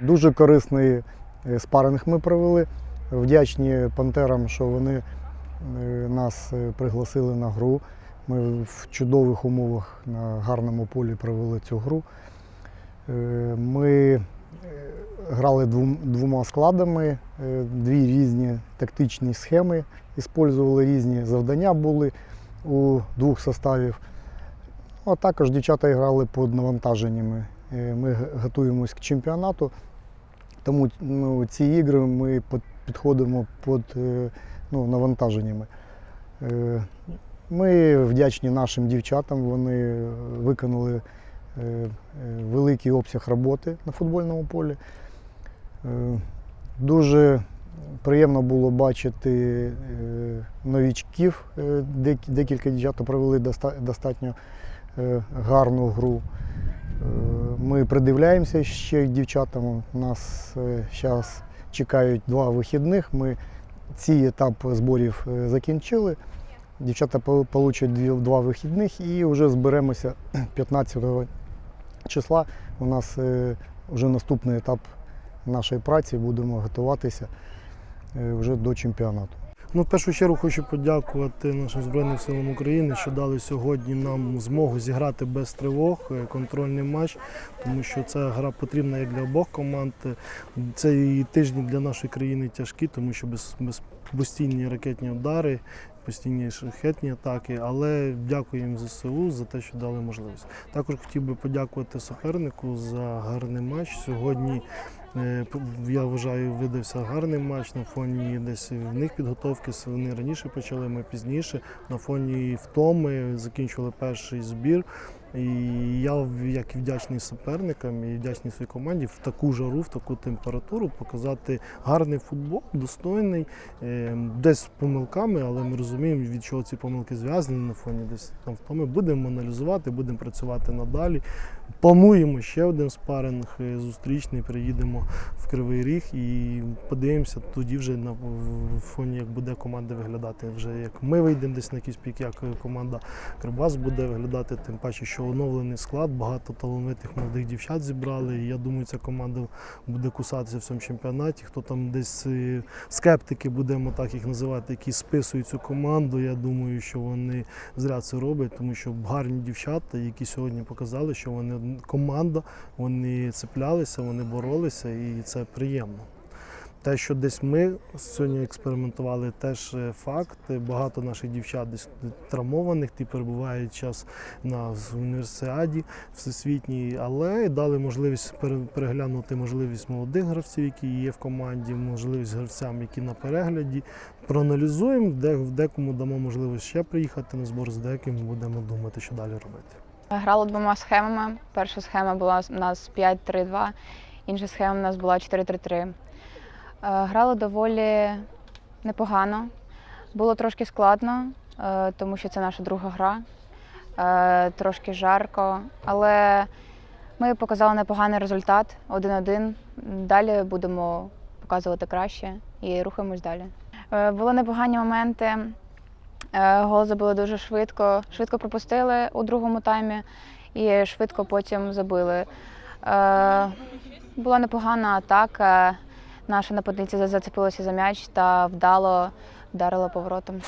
Дуже корисний е, спаринг ми провели. Вдячні пантерам, що вони е, нас е, пригласили на гру. Ми в чудових умовах на гарному полі провели цю гру. Ми грали двома складами, дві різні тактичні схеми, використовували різні завдання були у двох составів. А також дівчата грали під навантаженнями. Е, Ми готуємось к чемпіонату, тому ну, ці ігри ми підходимо під е, ну, навантаженнями. Е, Ми вдячні нашим дівчатам, вони виконали великий обсяг роботи на футбольному полі. Дуже приємно було бачити новічків. Декілька дівчат провели достатньо гарну гру. Е, Ми придивляємося ще дівчатам. Нас зараз чекають два вихідних. Ми цей етап зборів е, закінчили. Дівчата по- получать два вихідних і вже зберемося 15 числа. У нас е, вже наступний етап нашої праці. Будемо готуватися е, вже до чемпіонату. Ну, в першу чергу хочу подякувати нашим Збройним силам України, що дали сьогодні нам змогу зіграти без тривог е, контрольний матч, тому що ця гра потрібна як для обох команд. Цей тижні для нашої країни тяжкі, тому що без, без постійні ракетні удари, постійні шахетні атаки. Але дякуємо ЗСУ за те, що дали можливість. Також хотів би подякувати супернику за гарний матч. Сьогодні Е, Я вважаю, видався гарний матч на фоні десь в них підготовки. Вони раніше почали, ми пізніше. На фоні втоми закінчували перший збір. І я, як вдячний суперникам і вдячний своїй команді в таку жару, в таку температуру показати гарний футбол, достойний, е, десь з помилками, але ми розуміємо, від чого ці помилки зв'язані на фоні десь там втоми. Будемо аналізувати, будемо працювати надалі. Плануємо ще один спаринг е, зустрічний. Приїдемо в Кривий Ріг і подивимося тоді вже на фоні, як буде команда виглядати. Вже як ми вийдемо десь на якийсь пік, як команда Кривбас буде виглядати, тим паче, що оновлений склад, багато талановитих молодих дівчат зібрали. І я думаю, ця команда буде кусатися в цьому чемпіонаті. Хто там десь е, скептики, будемо так їх називати, які списують цю команду. Я думаю, що вони зря це роблять, тому що гарні дівчата, які сьогодні показали, що вони команда, вони цеплялися, вони боролися, і це приємно. Те, що десь ми сьогодні експериментували, теж е, факт. Багато наших дівчат десь травмованих, ті перебувають час на універсіаді всесвітній, але дали можливість переглянути можливість молодих гравців, які є в команді, можливість гравцям, які на перегляді. Проаналізуємо, де в декому дамо можливість ще приїхати на збор, з деяким будемо думати, що далі робити. Грали двома схемами. Перша схема була у нас 5-3-2, інша схема у нас була 4-3-3. Е, Грали доволі непогано. Було трошки складно, е, тому що це наша друга гра. Е, Трошки жарко, але ми показали непоганий результат 1-1. Далі будемо показувати краще і рухаємось далі. Були непогані моменти. Гол забили дуже швидко. Швидко пропустили у другому таймі і швидко потім забили. Була непогана атака. Наша нападниця зацепилася за м'яч та вдало вдарила поворотом.